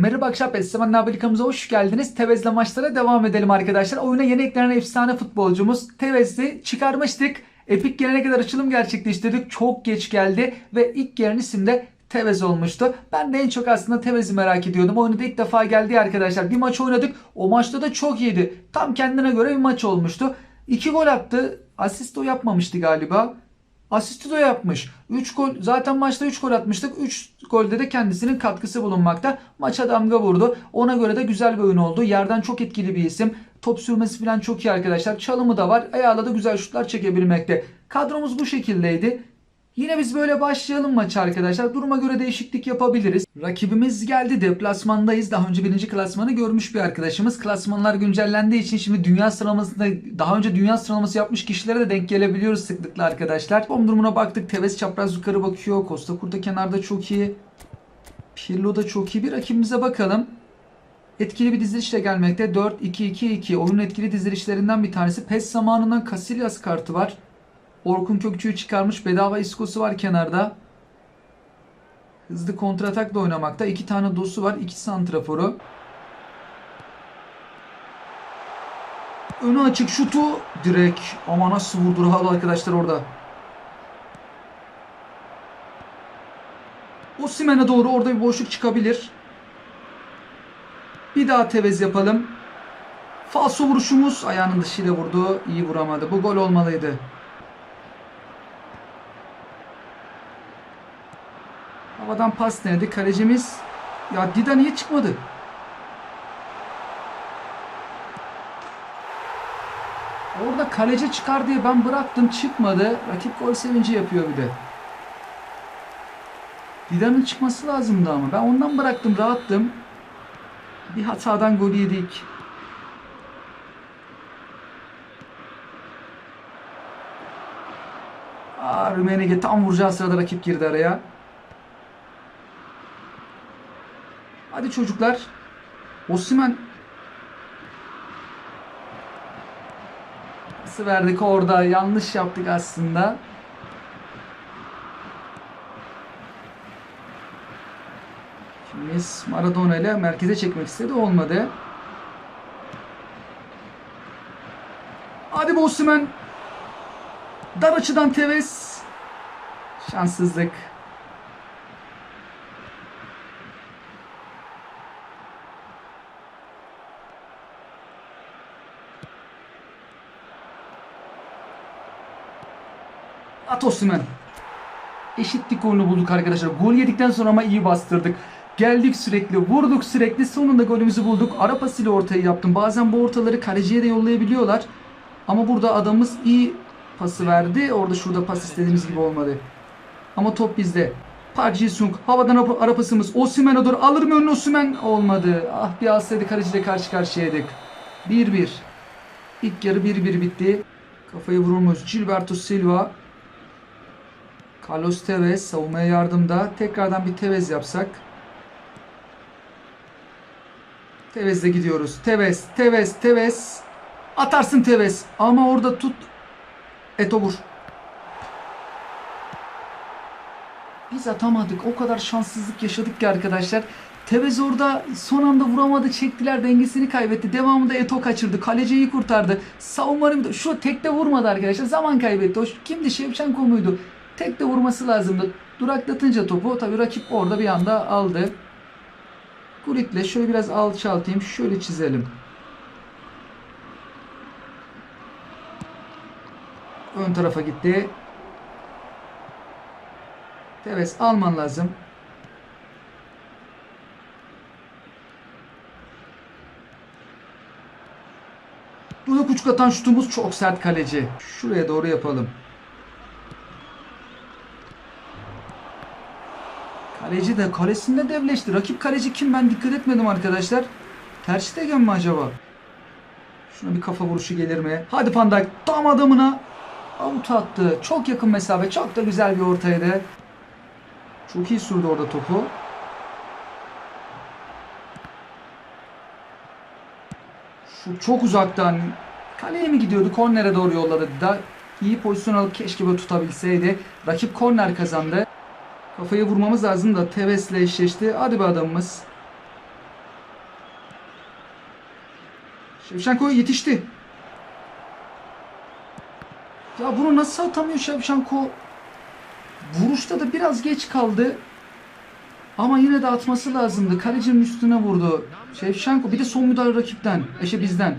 Merhaba akşam Esseman Nabilikamıza hoş geldiniz. Tevez'le maçlara devam edelim arkadaşlar. Oyuna yeni eklenen efsane futbolcumuz Tevez'i çıkarmıştık. Epic gelene kadar açılım gerçekleştirdik. Çok geç geldi ve ilk gelen isim de Tevez olmuştu. Ben de en çok aslında Tevez'i merak ediyordum. Oyunda ilk defa geldi arkadaşlar. Bir maç oynadık. O maçta da çok iyiydi. Tam kendine göre bir maç olmuştu. İki gol attı. Asist o yapmamıştı galiba. Asisti de yapmış. 3 gol zaten maçta 3 gol atmıştık. 3 golde de kendisinin katkısı bulunmakta. Maça damga vurdu. Ona göre de güzel bir oyun oldu. Yerden çok etkili bir isim. Top sürmesi falan çok iyi arkadaşlar. Çalımı da var. Ayağıyla da güzel şutlar çekebilmekte. Kadromuz bu şekildeydi. Yine biz böyle başlayalım maçı arkadaşlar. Duruma göre değişiklik yapabiliriz. Rakibimiz geldi. Deplasmandayız. Daha önce birinci klasmanı görmüş bir arkadaşımız. Klasmanlar güncellendiği için şimdi dünya sıralamasında daha önce dünya sıralaması yapmış kişilere de denk gelebiliyoruz sıklıkla arkadaşlar. Form durumuna baktık. Tevez çapraz yukarı bakıyor. Costa Kurta kenarda çok iyi. Pirlo da çok iyi. Bir rakibimize bakalım. Etkili bir dizilişle gelmekte. 4-2-2-2. Oyunun etkili dizilişlerinden bir tanesi. PES zamanından Casillas kartı var. Orkun Kökçü'yü çıkarmış. Bedava iskosu var kenarda. Hızlı kontratakla oynamakta. İki tane dosu var. iki santraforu. Önü açık şutu. Direkt. Ama nasıl vurdu Rahalı arkadaşlar orada. Osimhen'e doğru orada bir boşluk çıkabilir. Bir daha tevez yapalım. Falso vuruşumuz ayağının dışıyla vurdu. İyi vuramadı. Bu gol olmalıydı. Havadan pas denedi. Kalecimiz ya Dida niye çıkmadı? Orada kaleci çıkar diye ben bıraktım çıkmadı. Rakip gol sevinci yapıyor bir de. Dida'nın çıkması lazımdı ama. Ben ondan bıraktım rahattım. Bir hatadan gol yedik. Aa, Rümenege tam vuracağı sırada rakip girdi araya. Hadi çocuklar. Osimhen Nasıl verdik orada? Yanlış yaptık aslında. Şimdi Maradona ile merkeze çekmek istedi. Olmadı. Hadi bu Osimhen. Dar açıdan Tevez. Şanssızlık. At Osimhen. Eşitlik golünü bulduk arkadaşlar. Gol yedikten sonra ama iyi bastırdık. Geldik sürekli, vurduk sürekli. Sonunda golümüzü bulduk. Ara pasıyla ortayı yaptım. Bazen bu ortaları kaleciye de yollayabiliyorlar. Ama burada adamımız iyi pası verdi. Orada şurada pas istediğimiz gibi olmadı. Ama top bizde. Park Ji-sung. Havadan ara- pasımız. Osimhen'e doğru. Alır mı önüne Osimhen? Olmadı. Ah bir alsaydı kaleciyle karşı karşıyaydık. 1-1. İlk yarı 1-1 bitti. Kafayı vurmuş. Gilberto Silva. Carlos Tevez savunmaya yardımda. Tekrardan bir Tevez yapsak. Tevez'le gidiyoruz. Tevez, Tevez, Tevez. Atarsın Tevez. Ama orada tut. Eto vur. Biz atamadık. O kadar şanssızlık yaşadık ki arkadaşlar. Tevez orada son anda vuramadı. Çektiler. Dengesini kaybetti. Devamında Eto kaçırdı. Kaleciyi kurtardı. Savunmanın şu tekte vurmadı arkadaşlar. Zaman kaybetti. O kimdi? Şevçenko muydu? Tek de vurması lazımdı. Duraklatınca topu tabi rakip orada bir anda aldı. Gulit'le şöyle biraz alçaltayım. Şöyle çizelim. Ön tarafa gitti. Tevez alman lazım. Bunu kuçuk atan şutumuz çok sert kaleci. Şuraya doğru yapalım. Kaleci de kalesinde devleşti. Rakip kaleci kim ben dikkat etmedim arkadaşlar. Ter Stegen mi acaba? Şuna bir kafa vuruşu gelir mi? Hadi Van Dijk tam adamına avut attı. Çok yakın mesafe. Çok da güzel bir ortaydı. Çok iyi sürdü orada topu. Şu çok uzaktan kaleye mi gidiyordu? Kornere doğru yolladı. Da iyi pozisyon alıp keşke böyle tutabilseydi. Rakip korner kazandı. Kafayı vurmamız lazım da Teves'le eşleşti. Hadi be adamımız. Şevşenko yetişti. Ya bunu nasıl atamıyor Şevşenko? Vuruşta da biraz geç kaldı. Ama yine de atması lazımdı. Kalecinin üstüne vurdu. Şevşenko bir de son müdahale rakipten. Eşe bizden.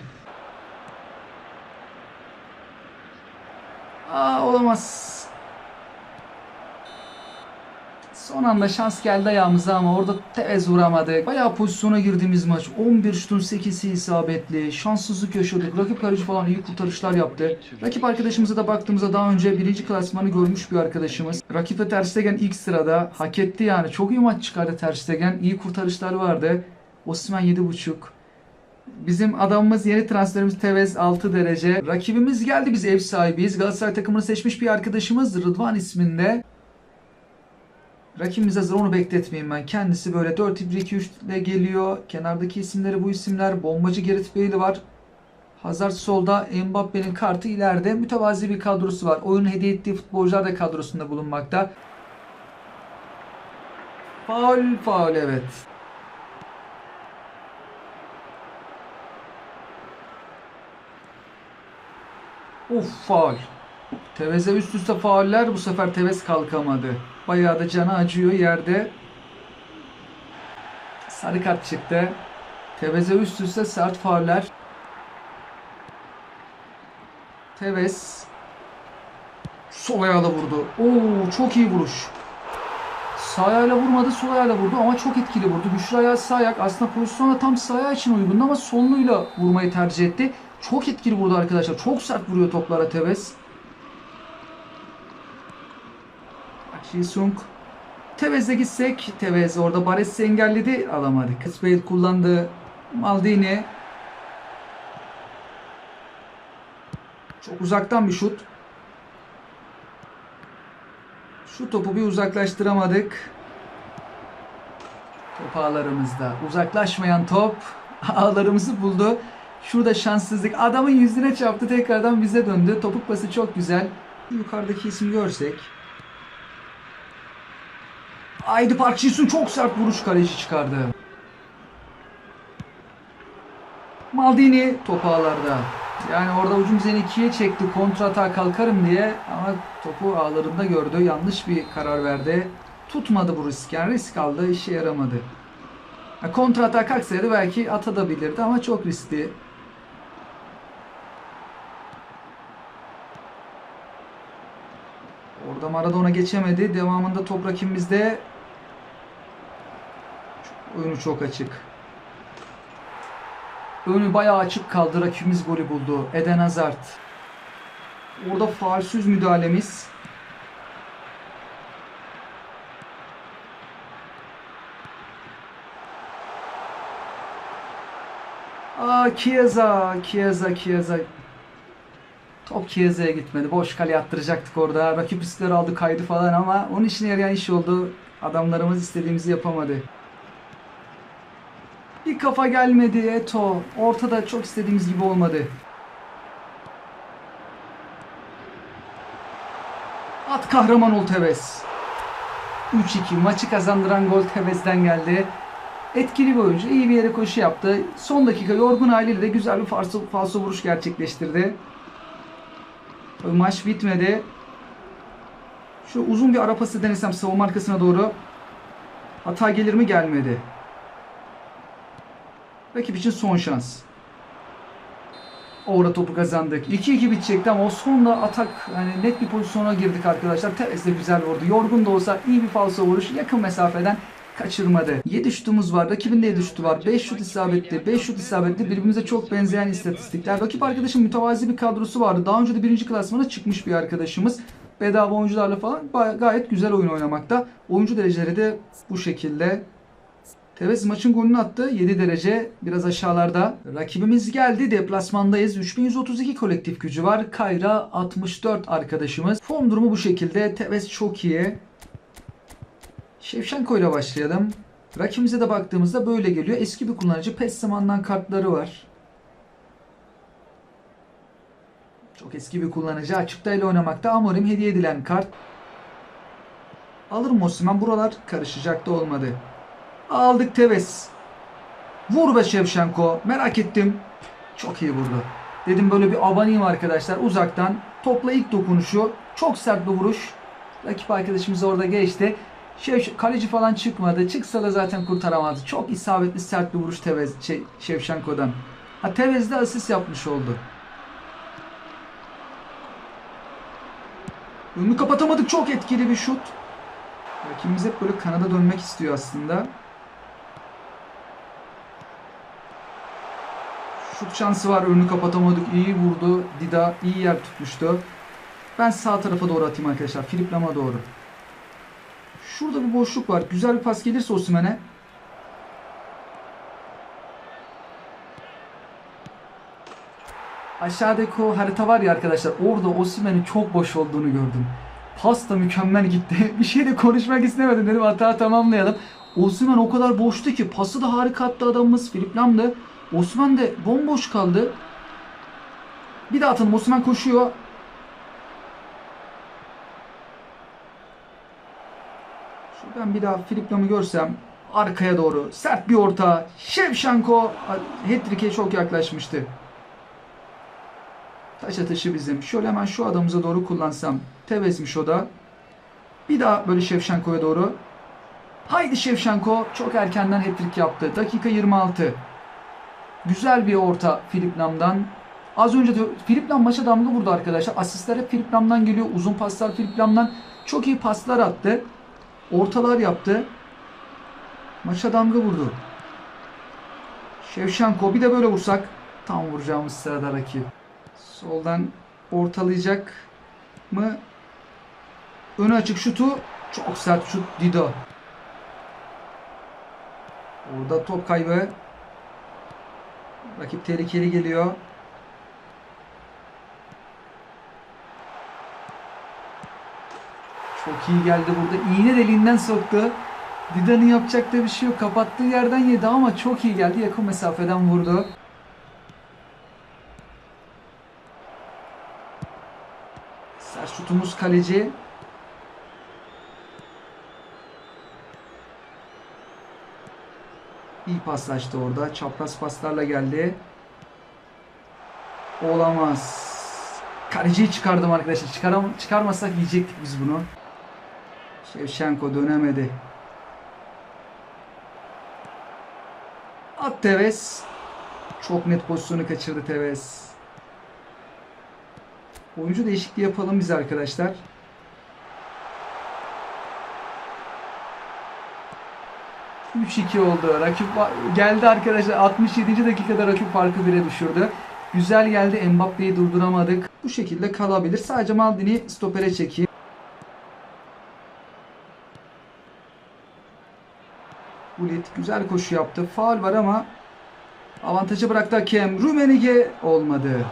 Anda şans geldi ayağımıza ama orada tez vuramadık. Bayağı pozisyona girdiğimiz maç. 11 şutun 8'i isabetli. Şanssızlık yaşadık. Rakip kaleci falan iyi kurtarışlar yaptı. Rakip arkadaşımıza da baktığımızda daha önce birinci klasmanı görmüş bir arkadaşımız. Rakip de Ter Stegen ilk sırada. Hak etti yani. Çok iyi maç çıkardı Ter Stegen. İyi kurtarışlar vardı. Osman 7.5. Bizim adamımız yeni transferimiz Tevez 6 derece. Rakibimiz geldi biz ev sahibiyiz. Galatasaray takımını seçmiş bir arkadaşımız Rıdvan isminde. Rakibimiz hazır onu bekletmeyeyim ben. Kendisi böyle 4-1-2-3 ile geliyor. Kenardaki isimleri bu isimler. Bombacı Gerrit Bale var. Hazard solda. Mbappe'nin kartı ileride. Mütevazi bir kadrosu var. Oyunun hediye ettiği futbolcular da kadrosunda bulunmakta. Faul faul evet. Of faul. Tevez'e üst üste fauller bu sefer Tevez kalkamadı. Bayağı da canı acıyor yerde. Sarı kart çıktı. Tevez'e üst üste sert fauller. Tevez sol ayağıyla vurdu. Oo çok iyi vuruş. Sağ ayağıyla vurmadı, sol ayağıyla vurdu ama çok etkili vurdu. Güçlü ayağı sağ ayak. Aslında pozisyona tam sağ ayağı için uygundu ama soluyla vurmayı tercih etti. Çok etkili vurdu arkadaşlar. Çok sert vuruyor toplara Tevez. Jisung. Tevez'e gitsek. Tevez orada Baresi engelledi. Alamadık. Kısbeyl kullandı. Maldini. Çok uzaktan bir şut. Şu topu bir uzaklaştıramadık. Top ağlarımızda. Uzaklaşmayan top ağlarımızı buldu. Şurada şanssızlık. Adamın yüzüne çarptı. Tekrardan bize döndü. Topuk pası çok güzel. Yukarıdaki ismi görsek. Haydi Park Ji-sung çok sert vuruş kaleci çıkardı. Maldini top ağlarda. Yani orada ucum beni ikiye çekti. Kontrata kalkarım diye ama topu ağlarında gördü. Yanlış bir karar verdi. Tutmadı bu risk. Yani risk aldı. işe yaramadı. Ya kontrata kalksaydı belki atabilirdi ama çok riskli. Orada Maradona geçemedi. Devamında top rakibimizde oyunu çok açık. Önü bayağı açık kaldı. Rakibimiz golü buldu. Eden Hazard. Orada faulsüz müdahalemiz. Aa Chiesa, Chiesa, Chiesa. Top Chiesa'ya gitmedi. Boş kale attıracaktık orada. Rakip riskleri aldı kaydı falan ama onun işine yarayan iş oldu. Adamlarımız istediğimizi yapamadı. Kafa gelmedi Eto. Ortada çok istediğimiz gibi olmadı. At kahraman ol Tevez. 3-2 maçı kazandıran gol Tevez'den geldi. Etkili bir oyuncu. iyi bir yere koşu yaptı. Son dakika yorgun haliyle de güzel bir falso, falso vuruş gerçekleştirdi. Maç bitmedi. Şu uzun bir ara pası denesem savunma arkasına doğru. Hata gelir mi gelmedi. Rakip için son şans. Orada topu kazandık. 2-2 bitecekti ama o sonda atak yani net bir pozisyona girdik arkadaşlar. Tevez de güzel vurdu. Yorgun da olsa iyi bir falso vuruş. Yakın mesafeden kaçırmadı. 7 şutumuz var. Rakibin de 7 şutu var. 5 şut isabetli. 5 şut isabetli. Birbirimize çok benzeyen istatistikler. Rakip arkadaşın mütevazi bir kadrosu vardı. Daha önce de birinci klasmana çıkmış bir arkadaşımız. Bedava oyuncularla falan gayet güzel oyun oynamakta. Oyuncu dereceleri de bu şekilde. Tevez maçın golünü attı. 7 derece biraz aşağılarda. Rakibimiz geldi. Deplasmandayız. 3132 kolektif gücü var. Kayra 64 arkadaşımız. Form durumu bu şekilde. Tevez çok iyi. Şevşenko ile başlayalım. Rakibimize de baktığımızda böyle geliyor. Eski bir kullanıcı. PES zamandan kartları var. Çok eski bir kullanıcı. Açıkta ile oynamakta. Amorim hediye edilen kart. Alır mı Osman? Buralar karışacak da olmadı. Aldık Tevez. Vur be Şevşenko. Merak ettim. Çok iyi vurdu. Dedim böyle bir abanayım arkadaşlar uzaktan. Topla ilk dokunuşu. Çok sert bir vuruş. Rakip arkadaşımız orada geçti. Şev, kaleci falan çıkmadı. Çıksa da zaten kurtaramazdı. Çok isabetli sert bir vuruş Tevez, şey, Şevşenko'dan. Ha Tevez de asist yapmış oldu. Önünü kapatamadık. Çok etkili bir şut. Rakibimiz hep böyle kanada dönmek istiyor aslında. Şut şansı var. Önünü kapatamadık. İyi vurdu. Dida iyi yer tutmuştu. Ben sağ tarafa doğru atayım arkadaşlar. Filip Lam'a doğru. Şurada bir boşluk var. Güzel bir pas gelirse Osimhen'e. Aşağıdaki o harita var ya arkadaşlar. Orada Osimhen'in çok boş olduğunu gördüm. Pas da mükemmel gitti. bir şey de konuşmak istemedim dedim hata tamamlayalım. Osimhen o kadar boştu ki pası da harika attı adamımız Filip Lam'dı. Osimhen de bomboş kaldı. Bir daha atalım. Osimhen koşuyor. Şuradan bir daha Filip Lam'ı görsem arkaya doğru sert bir orta. Şevşenko hat-trick'e çok yaklaşmıştı. Taş atışı bizim. Şöyle hemen şu adamımıza doğru kullansam. Tevezmiş o da. Bir daha böyle Şevşenko'ya doğru. Haydi Şevşenko. Çok erkenden hat-trick yaptı. Dakika 26. Güzel bir orta Filip Lam'dan. Az önce de Filip Lam maça damga vurdu arkadaşlar. Asistler hep Filip Lam'dan geliyor. Uzun paslar Filip Lam'dan. Çok iyi paslar attı. Ortalar yaptı. Maça damga vurdu. Şevşenko bir de böyle vursak tam vuracağımız sırada rakip. Soldan ortalayacak mı? Önü açık şutu. Çok sert şut Dido. Orada top kaybı. Rakip tehlikeli geliyor. Çok iyi geldi burada. İğne deliğinden soktu. Dida'nın yapacak da bir şey yok. Kapattığı yerden yedi ama çok iyi geldi. Yakın mesafeden vurdu. Sert şutumuz kaleci. İyi paslaştı orada. Çapraz paslarla geldi. Olamaz. Kaleciyi çıkardım arkadaşlar. Çıkaram çıkarmasak yiyecektik biz bunu. Şevşenko dönemedi. At Tevez. Çok net pozisyonu kaçırdı Tevez. Oyuncu değişikliği yapalım biz arkadaşlar. Üç 2 oldu. Rakip geldi arkadaşlar. 67. dakikada rakip farkı 1'e düşürdü. Güzel geldi. Mbappe'yi durduramadık. Bu şekilde kalabilir. Sadece Maldini stopere çekeyim. Gullit güzel koşu yaptı. Faul var ama avantajı bıraktı hakem. Rumenige olmadı.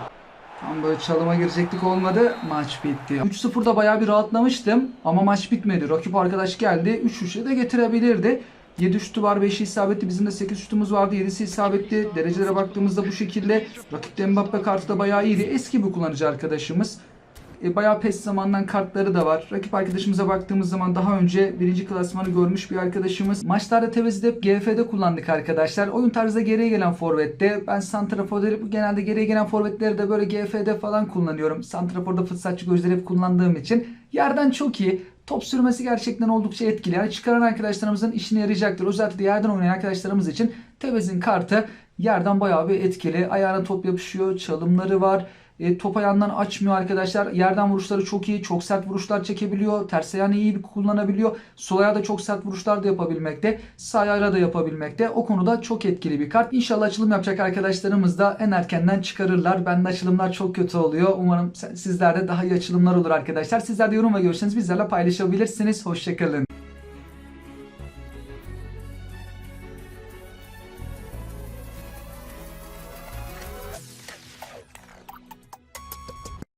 Tam böyle çalıma girecektik olmadı. Maç bitti. 3-0'da bayağı bir rahatlamıştım. Ama maç bitmedi. Rakip arkadaş geldi. 3-3'e de getirebilirdi. 7 şutu var, 5'i isabetli. Bizim de 8 şutumuz vardı. 7'si isabetli. Derecelere baktığımızda bu şekilde. Rakipte Mbappe kartı da bayağı iyiydi. Eski bir kullanıcı arkadaşımız. E, bayağı PES zamandan kartları da var. Rakip arkadaşımıza baktığımız zaman daha önce birinci klasmanı görmüş bir arkadaşımız. Maçlarda Tevez'de hep GF'de kullandık arkadaşlar. Oyun tarzda geriye gelen forvette. Ben Santrafor'da genelde geriye gelen forvetleri de böyle GF'de falan kullanıyorum. Santrafor'da fırsatçı gözleri hep kullandığım için. Yerden çok iyi. Top sürmesi gerçekten oldukça etkili. Yani çıkaran arkadaşlarımızın işine yarayacaktır. Özellikle yerden oynayan arkadaşlarımız için Tevez'in kartı yerden bayağı bir etkili. Ayağına top yapışıyor. Çalımları var. E, top ayağından açmıyor arkadaşlar. Yerden vuruşları çok iyi. Çok sert vuruşlar çekebiliyor. Ters ayağını iyi bir kullanabiliyor. Sol ayağı da çok sert vuruşlar da yapabilmekte. Sağ ayağıyla da yapabilmekte. O konuda çok etkili bir kart. İnşallah açılım yapacak arkadaşlarımız da en erkenden çıkarırlar. Bende açılımlar çok kötü oluyor. Umarım sizlerde daha iyi açılımlar olur arkadaşlar. Sizler de yorum ve bizlerle paylaşabilirsiniz. Hoşçakalın.